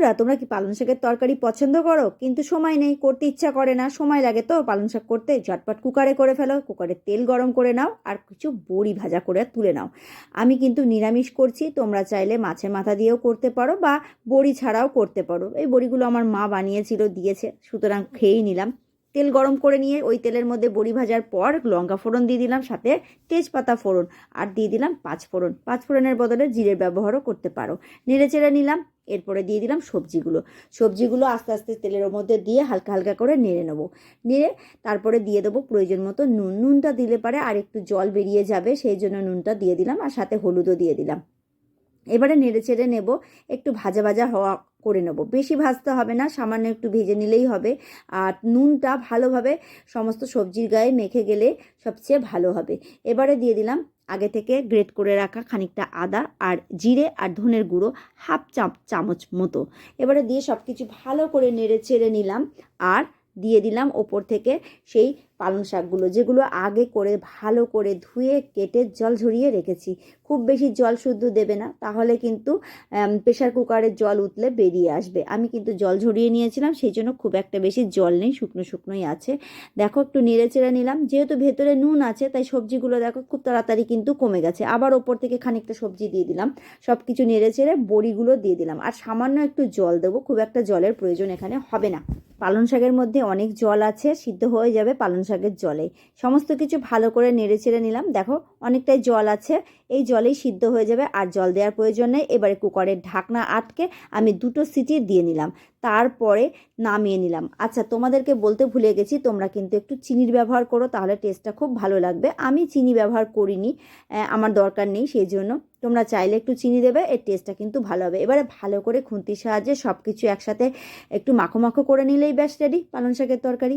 বন্ধুরা, তোমরা কি পালং শাকের তরকারি পছন্দ করো? কিন্তু সময় নেই, করতে ইচ্ছা করে না। সময় লাগে তো পালং শাক করতে। ঝটপট কুকারে করে ফেলো, কুকারে তেল গরম করে নাও আর কিছু বড়ি ভাজা করে তুলে নাও। আমি কিন্তু নিরামিষ করছি, তোমরা চাইলে মাছের মাথা দিয়েও করতে পারো বা বড়ি ছাড়াও করতে পারো। এই বড়িগুলো আমার মা বানিয়েছিল, দিয়েছে, সুতরাং খেয়েই নিলাম। তেল গরম করে নিয়ে ওই তেলের মধ্যে বড়ি ভাজার পর লঙ্কা ফোড়ন দিয়ে দিলাম, সাথে তেজপাতা ফোড়ন আর দিয়ে দিলাম পাঁচ ফোড়ন। পাঁচ ফোড়নের বদলে জিরের ব্যবহারও করতে পারো। নেড়ে চেড়ে নিলাম, এরপরে দিয়ে দিলাম সবজিগুলো। সবজিগুলো আস্তে আস্তে তেলের মধ্যে দিয়ে হালকা হালকা করে নেড়ে নেব। নেড়ে তারপরে দিয়ে দেবো প্রয়োজন মতো নুন। নুনটা দিলে পারে আর একটু জল বেরিয়ে যাবে, সেই জন্য নুনটা দিয়ে দিলাম আর সাথে হলুদও দিয়ে দিলাম। এবারে নেড়ে চেড়ে নেব, একটু ভাজা ভাজা হওয়া করে নেব। বেশি ভাজতে হবে না, সামান্য একটু ভেজে নিলেই হবে। আর নুনটা ভালোভাবে সমস্ত সবজির গায়ে মেখে গেলে সবচেয়ে ভালো হবে। এবারে দিয়ে দিলাম আগে থেকে গ্রেট করে রাখা খানিকটা আদা আর জিরে আর ধনের গুঁড়ো হাফ চাপ চামচ মতো। এবারে দিয়ে সব কিছু ভালো করে নেড়ে চেড়ে নিলাম। আর দিয়ে দিলাম ওপর থেকে সেই পালং শাকগুলো, যেগুলো আগে করে ভালো করে ধুয়ে কেটে জল ঝরিয়ে রেখেছি। খুব বেশি জল শুদ্ধ দেবে না, তাহলে কিন্তু প্রেশার কুকারের জল উতলে বেরিয়ে আসবে। আমি কিন্তু জল ঝরিয়ে নিয়েছিলাম, সেই জন্য খুব একটা বেশি জল নেই, শুকনো শুকনোই আছে। দেখো, একটু নেড়ে চেড়ে নিলাম, যেহেতু ভেতরে নুন আছে, তাই সবজিগুলো দেখো খুব তাড়াতাড়ি কিন্তু কমে গেছে। আবার ওপর থেকে খানিকটা সবজি দিয়ে দিলাম সব কিছু নেড়ে চেড়ে বড়িগুলো দিয়ে দিলাম। আর সামান্য একটু জল দেবো, খুব একটা জলের প্রয়োজন এখানে হবে না। পালং শাকের মধ্যে অনেক জল আছে, সিদ্ধ হয়ে যাবে পালং শাকের জলে সমস্ত কিছু ভালো করে নেড়ে চেড়ে নিলাম। দেখো, অনেকটাই জল আছে। এই জলেই সিদ্ধ হয়ে যাবে আর জল দেওয়ার প্রয়োজন নেই। এবারে কুকারের ঢাকনা আটকে আমি দুটো সিটি দিয়ে নিলাম। তারপরে নামিয়ে নিলাম। আচ্ছা তোমাদেরকে বলতে ভুলে গেছি, তোমরা কিন্তু একটু চিনির ব্যবহার করো, তাহলে টেস্টটা খুব ভালো লাগবে। আমি চিনি ব্যবহার করিনি আমার দরকার নেই সেই জন্য তোমরা চাইলে একটু চিনি দেবে, এর টেস্টটা কিন্তু ভালো হবে। এবারে ভালো করে খুন্তির সাহায্যে সব কিছু একসাথে একটু মাখো মাখো করে নিলেই ব্যাস রেডি পালং শাকের তরকারি।